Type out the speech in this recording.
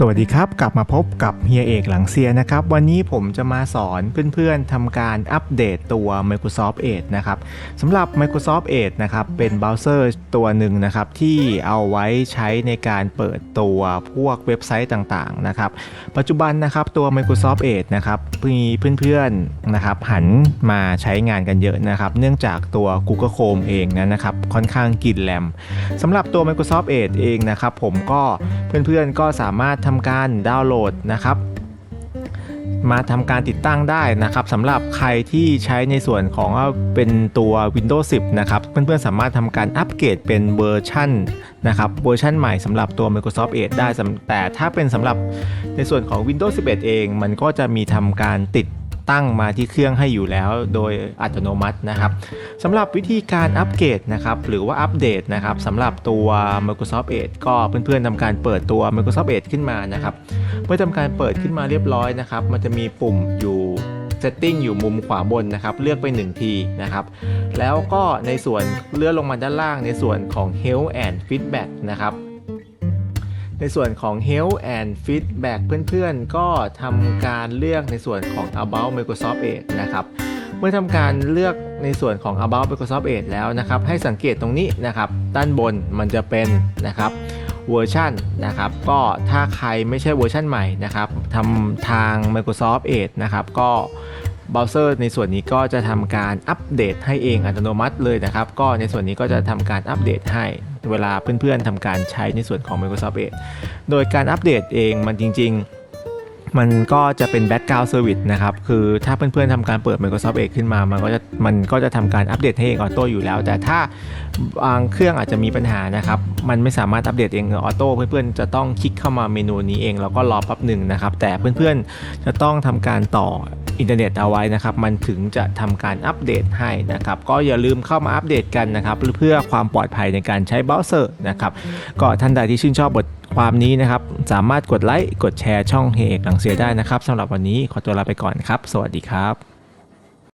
สวัสดีครับ กลับมาพบกับเฮียเอกหลังเซียนะครับ วันนี้ผมจะมาสอนเพื่อนๆทำการอัปเดตตัว Microsoft Edge นะครับสำหรับ Microsoft Edge นะครับเป็นเบราว์เซอร์ตัวหนึ่งนะครับที่เอาไว้ใช้ในการเปิดตัวพวกเว็บไซต์ต่างๆนะครับปัจจุบันนะครับตัว Microsoft Edge นะครับมีเพื่อนๆนะครับหันมาใช้งานกันเยอะนะครับเนื่องจากตัว Google Chrome เองนะนะครับค่อนข้างกินแรมสำหรับตัว Microsoft Edge เองนะครับผมก็ เพื่อนๆก็สามารถทำการดาวน์โหลดนะครับ มาทำการติดตั้งได้นะครับสำหรับใครที่ใช้ในส่วนของเป็นตัว Windows 10 นะครับ เพื่อนๆสามารถทำการอัปเกรดเป็นเวอร์ชันนะครับเวอร์ชันใหม่สำหรับตัว Microsoft Edge ได้แต่ถ้าเป็นสำหรับในส่วนของ Windows 11 เอง มันก็จะมีทำการติด ตั้งมาที่เครื่องให้อยู่แล้วโดยอัตโนมัตินะครับสำหรับวิธีการอัปเกรดนะครับหรือว่าอัปเดตนะครับสำหรับตัว Microsoft Edge ก็เพื่อนๆทำการเปิดตัว Microsoft Edge ขึ้นมานะครับเมื่อทำการเปิดขึ้นมาเรียบร้อยนะครับมันจะมีปุ่มอยู่ setting อยู่มุมขวาบนนะครับเลือกไป 1 ทีนะครับแล้วก็ในส่วนเลื่อนลงมาด้านล่างในส่วนของ Health and Feedback นะครับ ในส่วนของ Health and Feedback เพื่อนๆ ก็ทำการเลือกในส่วนของ About Microsoft Edge นะครับเมื่อทำการเลือกในส่วนของ About Microsoft Edge แล้วนะครับ ให้สังเกตตรงนี้นะครับ ด้านบนมันจะเป็นนะครับเวอร์ชันนะครับ ก็ถ้าใครไม่ใช่เวอร์ชันใหม่นะครับทำทาง Microsoft Edge นะครับ ก็เบราว์เซอร์ในส่วนนี้ก็จะทำการอัปเดตให้เองอัตโนมัติเลยนะครับ ก็ในส่วนนี้ก็จะทำการอัปเดตให้ เวลาเพื่อนๆทำการใช้ในส่วนของ Microsoft Edge โดยการอัปเดตเองมันจริง ๆมันก็จะเป็น background service นะครับ คือถ้าเพื่อนๆทำการเปิด Microsoft Edge ขึ้นมา มันก็จะมันก็จะทำการอัปเดตให้เองออโต้อยู่แล้ว แต่ถ้าบางเครื่องอาจจะมีปัญหานะครับ มันไม่สามารถอัปเดตเองออโต้เพื่อนๆจะต้องคลิกเข้ามาเมนูนี้เอง แล้วก็รอแป๊บหนึ่งนะครับ แต่เพื่อนๆจะต้องทำการต่อ อินเทอร์เน็ตเอาไว้นะครับมันถึงจะทำการอัปเดตให้นะครับก็อย่าลืมเข้ามาอัปเดตกันนะครับเพื่อความปลอดภัยในการใช้เบราว์เซอร์นะครับก็ท่านใดที่ชื่นชอบบทความนี้นะครับสามารถกดไลค์กดแชร์ช่องเฮเอกหลังเสียได้นะครับสำหรับวันนี้ขอตัวลาไปก่อนครับ สวัสดีครับ